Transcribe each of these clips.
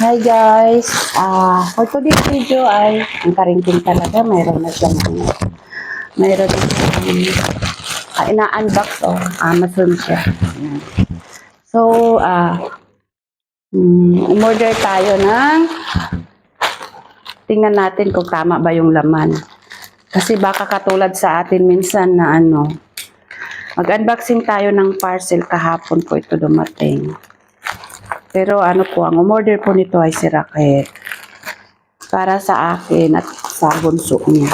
Hi guys! Ah, for today's video ay ang karingking talaga. Mayroon na siyang ano. Mayroon na siyang ah, ina-unbox oh. Amazon siya. So, ah, mm, umorder tayo ng tingnan natin kung tama ba yung laman. Kasi baka katulad sa atin minsan na ano, mag-unboxing tayo ng parcel kahapon po ito dumating. Pero ano po, ang umorder po nito ay si Raquel. Para sa akin at sa bunso niya.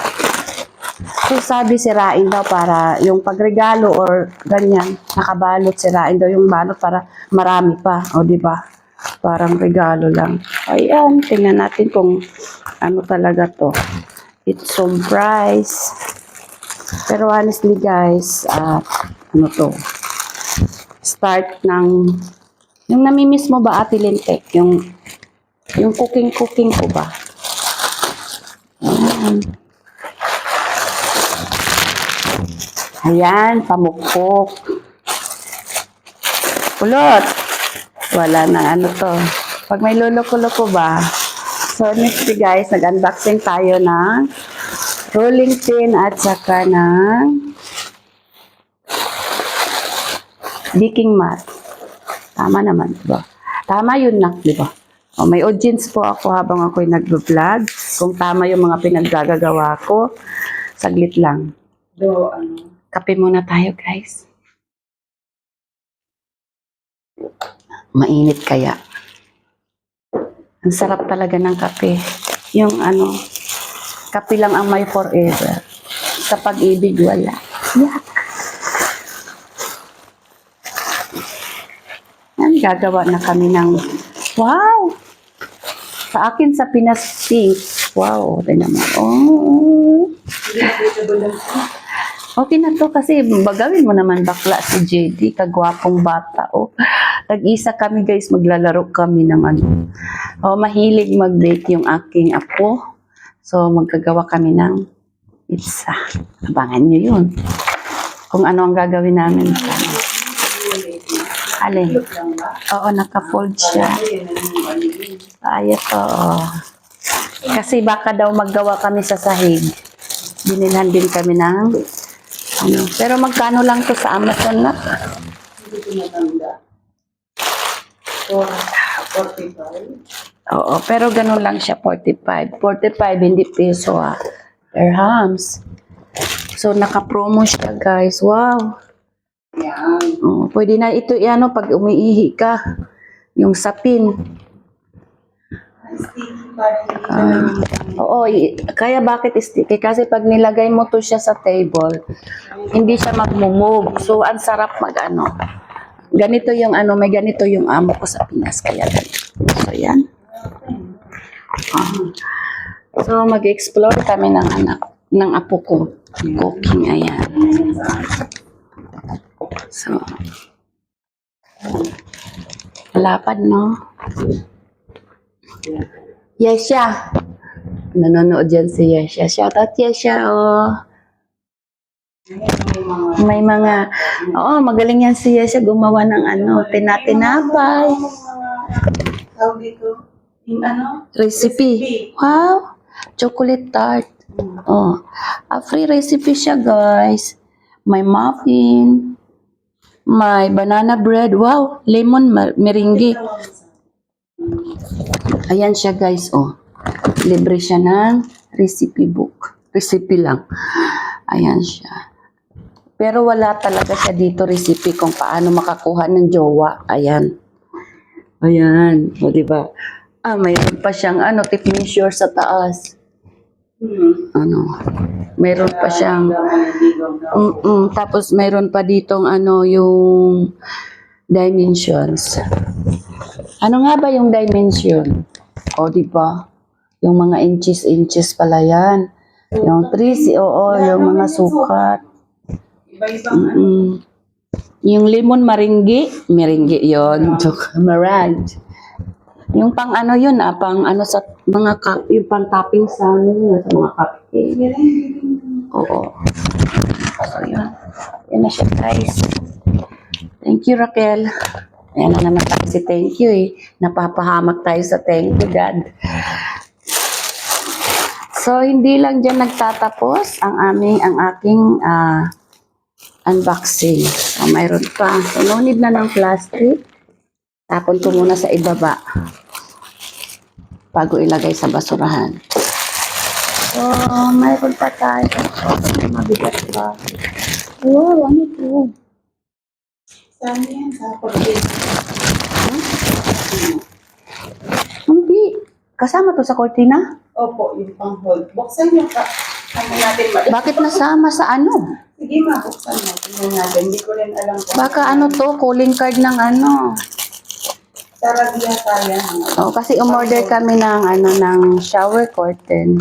So sabi sirain daw para yung pagregalo or ganyan, nakabalot sirain daw yung balot para marami pa. O di ba? Parang regalo lang. Ayan, tingnan natin kung ano talaga to. It's some price. Pero honestly guys, ah, ano to? Start ng yung namimiss mo ba, Ate Lintek? Yung, yung cooking-cooking ko ba? Ayan. Ayan, pamukpok. Kulot. Wala na ano to. Pag may luloko-loko ba? So, next guys, nag-unboxing tayo ng rolling pin at saka ng baking mat. Tama naman, di ba? Tama yun, nak, di ba? O, may audience po ako habang ako'y nag-vlog. Kung tama yung mga pinaggagawa ko, saglit lang. Do, ano? Kape muna tayo, guys. Mainit kaya. Ang sarap talaga ng kape. Yung ano, kape lang ang may forever. Sa pag-ibig, wala. Yak. Yan, gagawa na kami ng, wow! Sa akin, sa Pinas Pink. Wow, tingnan mo. Oh. Okay na to kasi bagawin mo naman bakla si JD, kagwapong bata. Oh. Tag-isa kami guys, maglalaro kami ng ano. Oh, mahilig mag-bake yung aking apo. So, magkagawa kami ng pizza. Abangan nyo yun. Kung ano ang gagawin namin Alin? Oo, naka-fold siya. Ayos, oo. Kasi baka daw maggawa kami sa sahig. Binilhan din kami ng ano. Pero magkano lang to sa Amazon na? Oo, pero ganun lang siya, 45. 45, hindi peso ah. Dirhams. So, naka-promo siya, guys. Wow. Oh, pwede na ito ano pag umiihi ka. Yung sapin. Ah, oo, kaya bakit sticky? Kasi pag nilagay mo to siya sa table, hindi siya magmumove. So, ang sarap mag ano. Ganito yung ano, may ganito yung amo ko sa Pinas. Kaya ganito. So, yan. Ah. So, mag-explore kami ng anak, ng apo ko. Cooking, ayan. So, lapad, no? Yesha. Nanonood dyan si Yesha. Shout out Yesha, oh. May mga, oo, magaling yan si Yesha gumawa ng ano, tinatinapay. Tawag dito, yung ano? Recipe. Wow! Chocolate tart. Oh. A free recipe siya, guys. May muffin. May banana bread. Wow! Lemon meringue. Ayan siya, guys. Oh. Libre siya ng recipe book. Recipe lang. Ayan siya. Pero wala talaga siya dito recipe kung paano makakuha ng jowa. Ayan. Ayan. O, di ba? Ah, mayroon pa siyang ano, tip measure sa taas. Ano, mayroon pa siyang, mm tapos mayroon pa ditong ano, yung dimensions. Ano nga ba yung dimension? O, di ba? Yung mga inches, inches pala yan. Yung 3, oo, yung mga sukat. Iba-ibang Mm. Yung lemon maringgi, meringgi yon, marag. Yung pang ano yun ah, pang ano sa mga cup, yung pang topping sa ano yun, sa mga cupcake. Oo. So yun. Yan na siya guys. Thank you Raquel. Ayan na naman tayo si thank you eh. Napapahamak tayo sa thank you, God. So, hindi lang dyan nagtatapos ang aming, ang aking ah, unboxing. So, mayroon pa. So, no need na ng plastic. Tapon ko muna sa ibaba. Bago ilagay sa basurahan. So, mayroon pa tayo. So, mabigat pa. Wow, ano to? Saan yan? Sa pag-ibig. Hindi. Kasama to sa kortina? Opo, yung pang-hold. Buksan niyo ka. Ano natin ma- Bakit nasama sa ano? Sige ma, buksan mo. Tingnan natin. Hindi ko rin alam Baka ano to, calling card ng ano. Sarabia kaya. Oh, kasi umorder kami ng ano ng shower curtain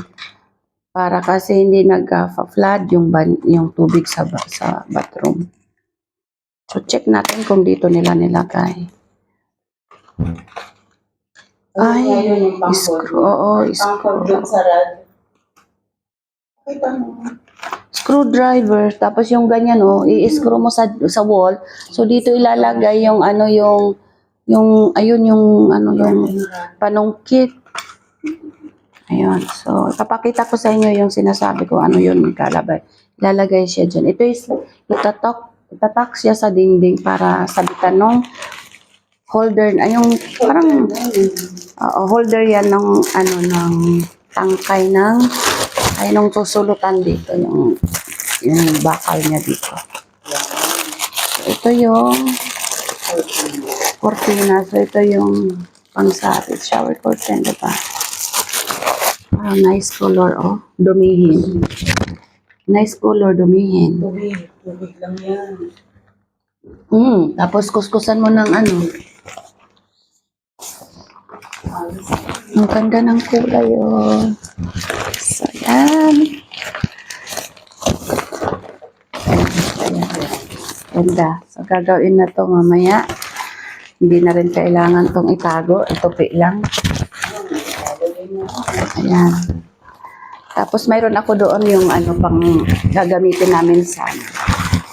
para kasi hindi nag-flood yung ban, yung tubig sa ba- sa bathroom. So check natin kung dito nila nilagay. Ay, Ayun yung screw, oo, screw. Kita. Screwdriver, tapos yung ganyan oh, i-screw mo sa sa wall. So dito ilalagay yung ano yung yung ayun yung ano yung panungkit. Ayun. So, papakita ko sa inyo yung sinasabi ko, ano yun, kalabay. Ilalagay siya dyan. Ito is, itatak, itatak siya sa dingding para sabitan ng holder, ay yung parang, oo, holder yan ng, ano, ng tangkay ng, ay nung susulutan dito, yung, yung bakal niya dito. So, ito yung cortina. So, ito yung pang-satis, shower curtain, diba? Ah, nice color, oh. Dumihin. Nice color, dumihin. Tubig. Tubig lang yan. Hmm, tapos kuskusan mo ng ano. Ang ganda ng kulay, oh. So, yan. Ganda. So, gagawin na to mamaya. Hindi na rin kailangan tong itago. Itupi lang. Ayan. Tapos mayroon ako doon yung ano pang gagamitin namin sa ano.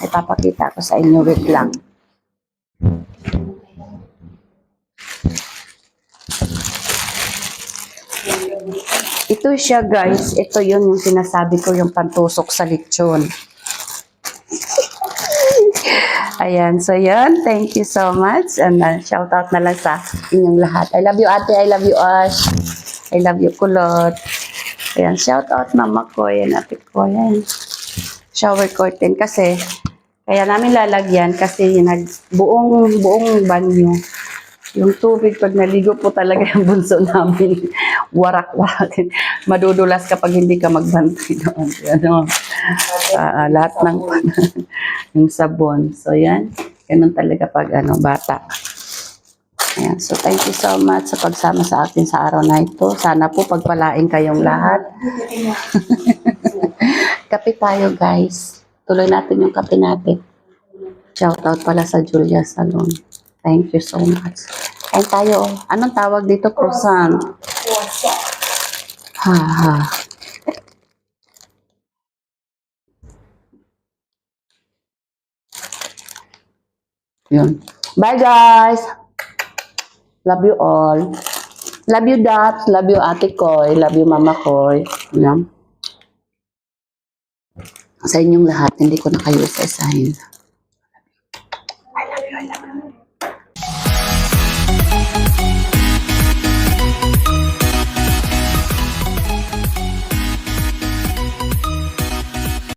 Ipapakita ko sa inyo. Wait lang. Ito siya guys. Ito yun yung sinasabi ko yung pantusok sa lechon. Ayan, so yun. Thank you so much. And uh, shout out na lang sa inyong lahat. I love you ate, I love you Ash. I love you kulot. Ayan, shout out mama ko. Ayan, ate ko. Ayan. Shower curtain kasi kaya namin lalagyan kasi yung buong, buong banyo. Yung tubig, pag naligo po talaga yung bunso namin, warak-warak. Madudulas kapag hindi ka magbantay doon. Ano, ah, lahat ng yung sabon. So, yan. Ganun talaga pag ano, bata. Ayan. So, thank you so much sa pagsama sa akin sa araw na ito. Sana po pagpalain kayong lahat. kape tayo, guys. Tuloy natin yung kape natin. Shout out pala sa Julia Salon. Thank you so much. Kain tayo. Anong tawag dito? Croissant. Ha, ha. Yun. Bye, guys! Love you all. Love you, Dad. Love you, Ate Koy. Love you, Mama Koy. Yan. Sa inyong lahat, hindi ko na kayo isa-isahin.